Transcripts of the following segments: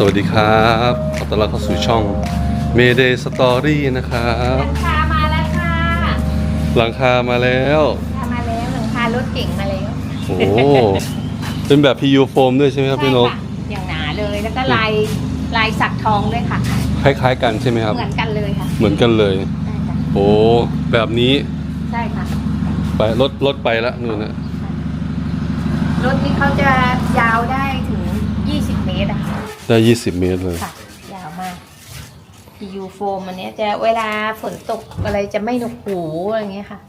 สวัสดีครับขอต้อนรับเข้าสู่ช่อง Mayday Story นะครับหลังคามาแล้วค่ะหลังคามาแล้วหลังคามาแล้วหลังคารถเก่งมาแล้ว โอ้เป็นแบบ PU foam ด้วยใช่ไหมครับพี่นกใช่ค่ะอย่างหนาเลยแล้วก็ลายลายสักทองด้วยค่ะ คล้ายๆกันใช่ไหมครับ เหมือนกันเลยค่ะ เหมือนกันเลยใช่ค่ะโอ้แบบนี้ใช่ค่ะไปรถรถไปแล้วนู่นนะรถนี้เขาจะยาวได้ถึง 20 เมตรอะค่ะ ได้20เมตรเลย ค่ะ ยาวมาก PU โฟมอันเนี้ยจะเวลาฝนตกอะไรจะไม่หนวกหูอะไรเงี้ยค่ะ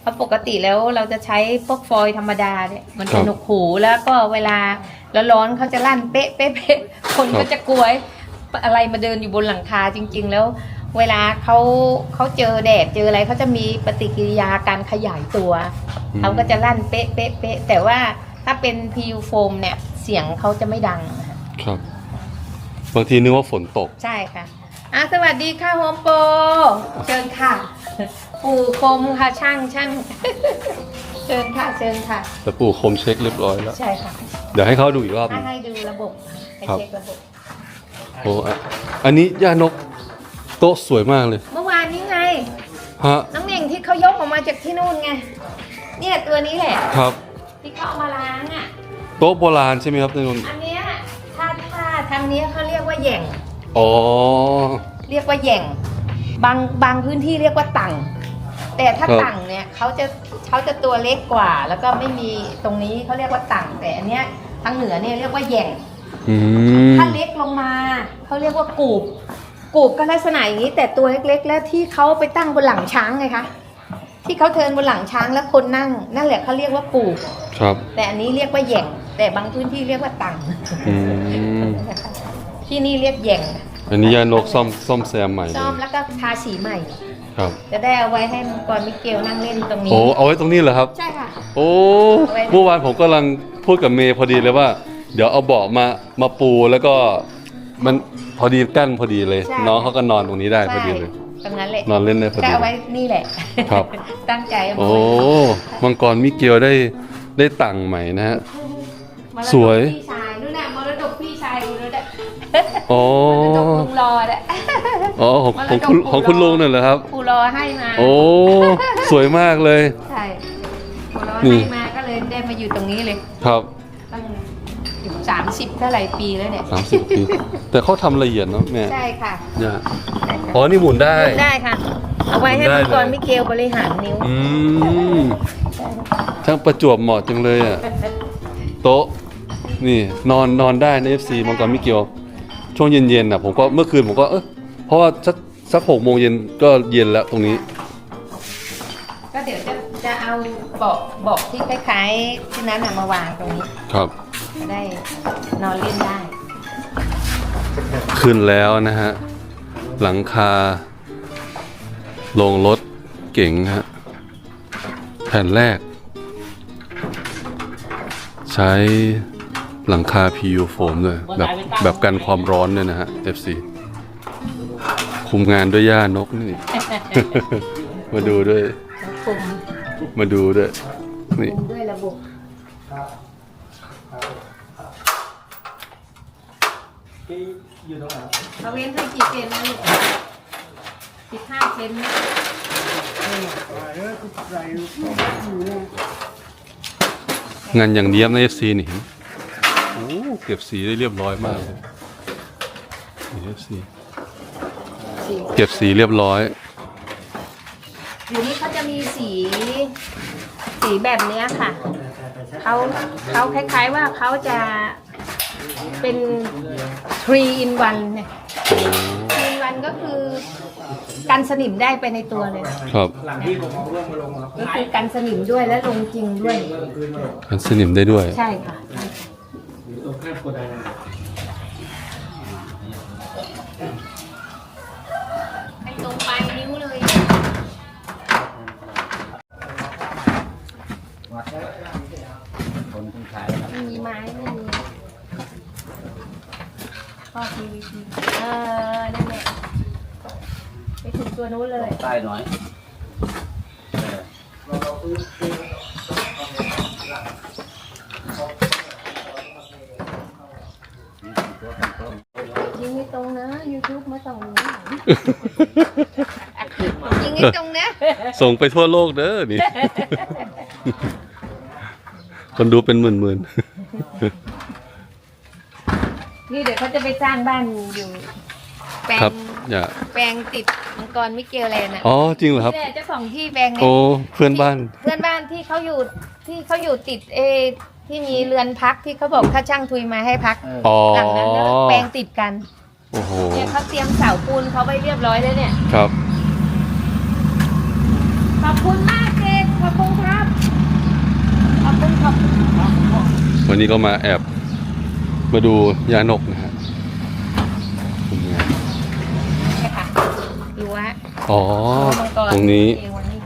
เพราะปกติแล้วเราจะใช้พวกฟอยล์ธรรมดาเนี่ย มันครัจะบหนวกหูแล้วก็เวลาร้อนๆเขาจะลั่นเป๊ะเป๊ะเป๊ะคนครัก็บ จะกลัวอะไรมาเดินอยู่บนหลังคาจริง ๆ แล้ว เวลาเขาเขาเจอแดดเจออะไรเขาจะมีปฏิกิริยาการขยายตัว อืม เขาก็จะลั่นเป๊ะเป๊ะเป๊ะแต่ว่าถ้าเป็น PU โฟมเนี่ยเสียงเขาจะไม่ดังนะคะ ครับ บางทีนึกว่าฝนตก ใช่ค่ะอะสวัสดีค่ะโฮมโปรเชิญค่ะปู่คมค่ะช่างช่างเชิญค่ะเชิญค่ะแต่ปู่คมเช็คเรียบร้อยแล้ว ใช่ค่ะเดี๋ยวให้เขาดูอีกรอบหถ้านึง ให้ดูระบบให้ครับ เช็คระบบ โอ้อะอันนี้ย่านกโต๊ะสวยมากเลย เมื่อวานนี้ไง ฮะ น้องเน่งที่เขายกออกมาจากที่นู่นไง เนี่ยตัวนี้แหละ ครับ ที่เขาเอามาล้างอะ โต๊ะโบราณใช่ไหมครับในนนท์ อันเนี้ยถ้าถ้าทางเนี้ยเขาเรียก ว่าแหย่ง อ๋อ เรียกว่าแหย่ง บางบางพื้นที่เรียกว่าตังแต่ถ้าครับ ตังเนี่ยเขาจะเขาจะตัวเล็กกว่า แล้วก็ไม่มีตรงนี้เขาเรียกว่าตังแต่อันเนี้ยทางเหนือเนี่ยเรียกว่าแหย่ง อืม ถ้าเล็กลงมาเขาเรียกว่ากูบ กูบก็ลักษณะอย่างนี้ แต่ตัวเล็กๆ แล้วที่เขาไปตั้งบนหลังช้างไงคะที่เขาเทินบนหลังช้างแล้วคนนั่ง นั่นแหละเขาเรียกว่ากูบ ครับ แต่อันนี้เรียกว่าแหย่ง แต่บางพื้นที่เรียกว่าตัง อืม ที่นี่เรียกแหย่งอันนี้ย่านกซ่อมซ่อมแซมใหม่เลซ่อมยแล้วก็ทาสีใหม่ ครับ จะได้เอาไว้ให้มังกรมิเกลนั่งเล่นตรงนี้โอ้เอาไว้ตรงนี้เหรอครับ ใช่ค่ะ โอ้เอาไว้ เมื่อวานผมกำลังพูดกับเมย์พอดีเลยว่า เดี๋ยวเอาเบาะมามาปูแล้วก็มันพอดีกั้นพอดีเลย ใช่ น้องเขาก็นอนตรงนี้ได้พอดีเลย ตรงนั้นแหละนอนเล่นได้พอก็ดี เอาไว้นี่แหละครับ ตั้งใจเาโอ้ไว้มังกรมิเกลได้ได้ตังค์ใหม่นะฮะ มรดกสวยพี่ช แล้วอ๋อมรดกลุงรอน่ะอ๋อของของคุณมรดกของคุณลุงเนี่ยเหรอครับ ครูรอให้มาโอ้สวยมากเลย ใช่ครูรอนี่ ให้มาก็เลยได้มาอยู่ตรงนี้เลยครับตั้งสามสิบเท่าไหร่ปีแล้วเนี่ยสามสิบปีแต่เขาทำละเอียดเนาะแม่ใช่ค่ะเนี่ยอ๋อนี่หมุนได้ ได้ค่ะ เอาไว้ให้ได้มังกรเลย มิเกลบริหารนิ้ว อืมช่างประจวบเหมาะจังเลยอะ โต๊ะ นี่นอนนอนได้ใน FC มังกรมิเกียว ช่วงเย็นๆน่ะผมก็เมื่อคืนผมก็เออเพราะว่าสักสักหกโมงเย็นก็เย็นแล้วตรงนี้ ก็เดี๋ยวจะจะเอาเบาะเบาะที่คล้ายๆที่นั้นน่ะมาวางตรงนี้ครับ จะได้นอนเล่นได้ ขึ้นแล้วนะฮะ หลังคาลงรถเก๋งฮะแผ่นแรก ใช้ หลังคา PU โฟมด้วยแบบแบบกันความร้อนด้วยนะฮะ FC คุมงานด้วยย่านกนี่ มาดูด้วย คุมมาดูด้วย นี่คุมด้วยระบบอยู่ตรงไหนเอาเว้นให้กี่เซนนะลูกสิบห้าเซนนะเออใส่อยู่เนี่ยงานอย่างเนี้ยบใน FC นี่ โอ้เก็บสีได้เรียบร้อยมากเลยนี่ FC สีเก็บสีเรียบร้อยอยู่นี่เขาจะมีสีสีแบบเนี้ยค่ะเขาเขาคล้ายๆว่าเขาจะเป็น three in one เนี่ย three in one ก็คือกันสนิมได้ไปในตัวเลย ครับหลังที่ผมเอาเรื่องมาลงครับก็คือกันสนิมด้วยและลงจริงด้วยคืนมากันสนิมได้ด้วย ใช่ค่ะ ตรงข้ามโกดังให้ตรงปลายนิ้วเลยไม่มีไม้ไม่มีข้อ PVC เออนั่นแหละไปถึงตัวนู้นเลย ใต้หน่อย ยิงให้ตรงนะ YouTube มาส่องหนูหน่อยยิงให้ตรงนะส่งไปทั่วโลกเด้อนี่ คนดูเป็นหมื่นหมื่นนี่เดี๋ยวเขาจะไปสร้างบ้านอยู่ แปลๆครับงอย่าแปลงติดมังกรมิเกลแลนด์อะอ๋อจริงเหรอครับ นี่แหละเจ้าของที่แปลงเนี่โอ้ยเพื่อนบ้าน เพื่อนบ้านที่เขาอยู่ที่เขาอยู่ติดเอ ที่มีเรือนพักที่เขาบอกถ้าช่างทุยมาให้พักอ๋อหลังนั้นแล้วแปลงติดกันโอ้โหเนี่ยเขาเตรียมเสาปูนเขาไว้เรียบร้อยแล้วเนี่ย ครับ ขอบคุณมากเจนขอบคุณครับขอบคุณขอบคุณวันนี้ก็มาแอบมาดูยานกนะฮะเป็นไงเนี่ยค่ะรั้วอ๋อมังกตรงนี้เอวนี่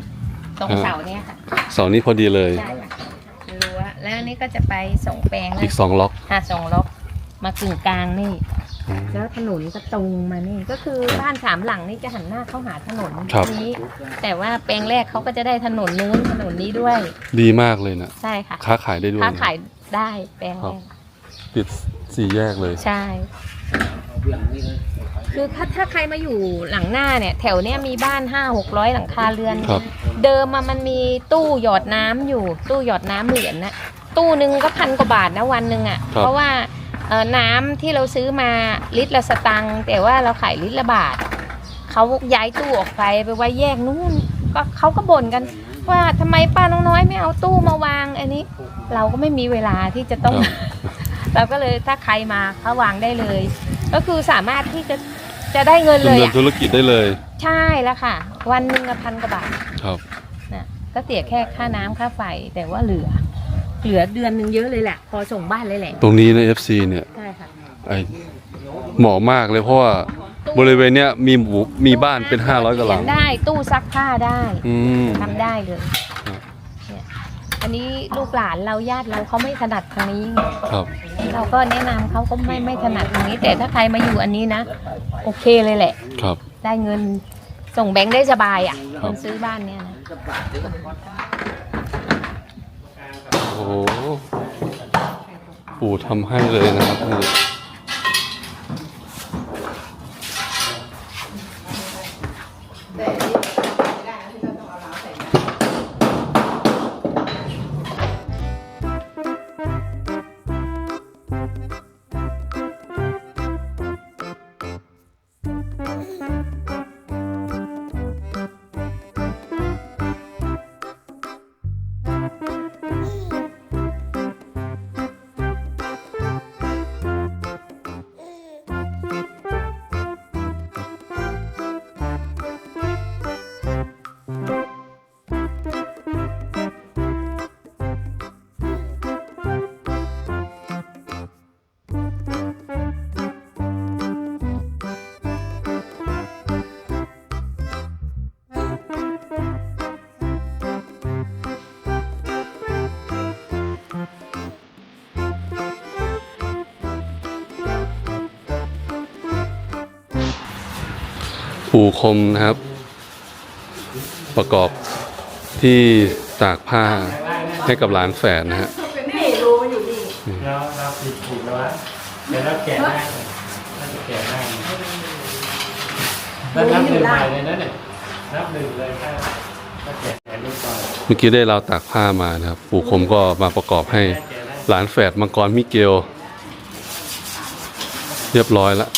ตรงเสาเนี่ยค่ะเสานี้พอดีเลยใช่ค่ะรั้วแล้วอั นนี้ก็จะไปสองแปลงนะอีกสองล็อกค่ะสองล็อกมากึ่งกลางนี่อืมแล้วถนนก็ตรงมานี่ก็คือบ้านสามหลังนี่จะหันหน้าเข้าหาถนนครับนี้ แต่ว่าแปลงแรกเขาก็จะได้ถนนนู้นถนนนี้ด้วย ดีมากเลยนะใช่ค่ะค้าขายได้ด้วยค้านะขายได้แปลงครัแรบกติดสี่แยกเลย ใช่ คือถ้าถ้าใครมาอยู่หลังหน้าเนี่ย แถวเนี้ยมีบ้านห้าหกร้อยหลังคาเรือนครับเดิมอะมันมีตู้หยอดน้ำอยู่ ตู้หยอดน้ำเหรียญนะ ตู้หนึ่งก็พันกว่าบาทนะวันหนึ่งอะ่ะ ครับ เพราะว่าเอ่อน้ำที่เราซื้อมาลิตรละสตังค์แต่ว่าเราขายลิตรละบาทเขาย้ายตู้ออกไปไปไว้แยกนู่นก็เขาก็บ่นกัน ว่าทำไมป้าน้องน้อยไม่เอาตู้มาวาง อันนี้ เราก็ไม่มีเวลาที่จะต้อง ครับ เราก็เลยถ้าใครมาเขาวางได้เลย ก็คือสามารถที่จะจะได้เงินเลยดำเนินอะธุรกิจได้เลยใช่แล้วค่ะ วันหนึ่งอะพันกว่าบาทครับ นะก็เสียแค่ค่าน้ำค่าไฟแต่ว่าเหลือ เหลือเดือนหนึ่งเยอะเลยแหละ พอส่งบ้านเลยแหละตรงนี้นะ FC เนี่ยใช่ค่ะไอเหมาะมากเลยเพราะว่าบริเวณเนี้ยมีหมู่มีบ้านเป็น 500กว่าหลังเขียนได้ตู้ซักผ้าได้อืม ทำได้เลยครับ เนี่ยอันนี้ลูกหลานเราญาติเราเขาไม่ถนัดทางนี้ไงครับ เราก็แนะนำเขาก็ไม่ไม่ถนัดทางนี้ แต่ถ้าใครมาอยู่อันนี้นะ โอเคเลยแหละ ครับ ได้เงินส่งแบงค์ได้สบายอะคครับนซื้อบ้านเนี่ยนะ โอ้โหปู่ทำให้เลยนะครับ ปู่คมนะครับ ประกอบที่ตากผ้าให้กับหลานแฝดนะฮะเราเราผิดผิดแล้ววะเดี๋ยวเราแกะได้น่าจะแกะได้แล้วนับหนึ่งใหม่เลยนะเนี่ยนับหนึ่งเลยถ้าถ้าแกะแกะลูกก่อนเมื่อกี้ได้ราวตากผ้ามานะครับ ปู่คมก็มาประกอบให้แกะได้หลานแฝดมังกรมิเกล เรียบร้อยแล้ว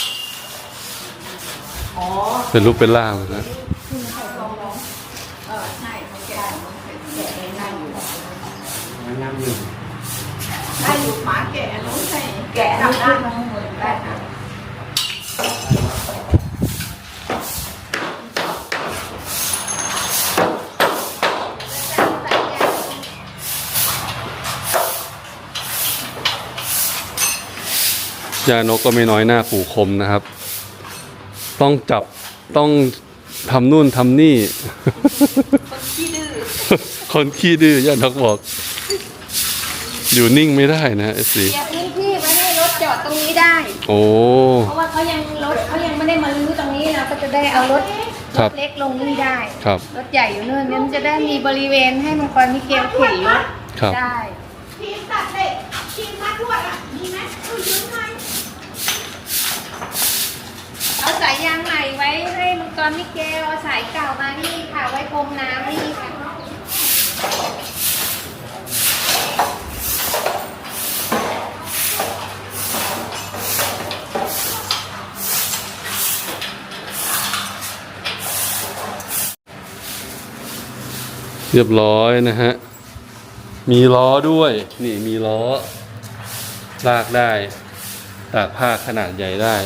เป็นรูปเป็นร่างนะนับหนึ่งได้อยู่หมาแก่หนูใช่แก่ทำได้ได้ค่ะยานกก็ไม่น้อยหน้าปู่คมนะครับ ต้องจับ ต้องทำนู่นทำนี่ คนขี้ดื้อยานกบอก อยู่นิ่งไม่ได้นะเอสซีเคลียร์พื้นที่ไว้ให้รถจอดตรงนี้ได้ โอ้ เพราะว่าเขายังรถเขายังไม่ได้มาลื้อตรงนี้เราก็จะได้เอารถครรับ ถเล็กลงนี่ได้ ครับ รถใหญ่อยู่เนื่นนั้นจะได้มีบริเวณให้มังกรมิเกลเข็นรถครับ ได้ ทีมตัดเหล็กทีมมัดลวดอะมีไหมเอายืมหน่อย ร มิเกลเอาสายเก่ามานี่ค่ะ ไว้พรมน้ำนี่ค่ะเรียบร้อยนะฮะ มีล้อด้วย นี่มีล้อลากได้ตากผ้าขนาดใหญ่ได้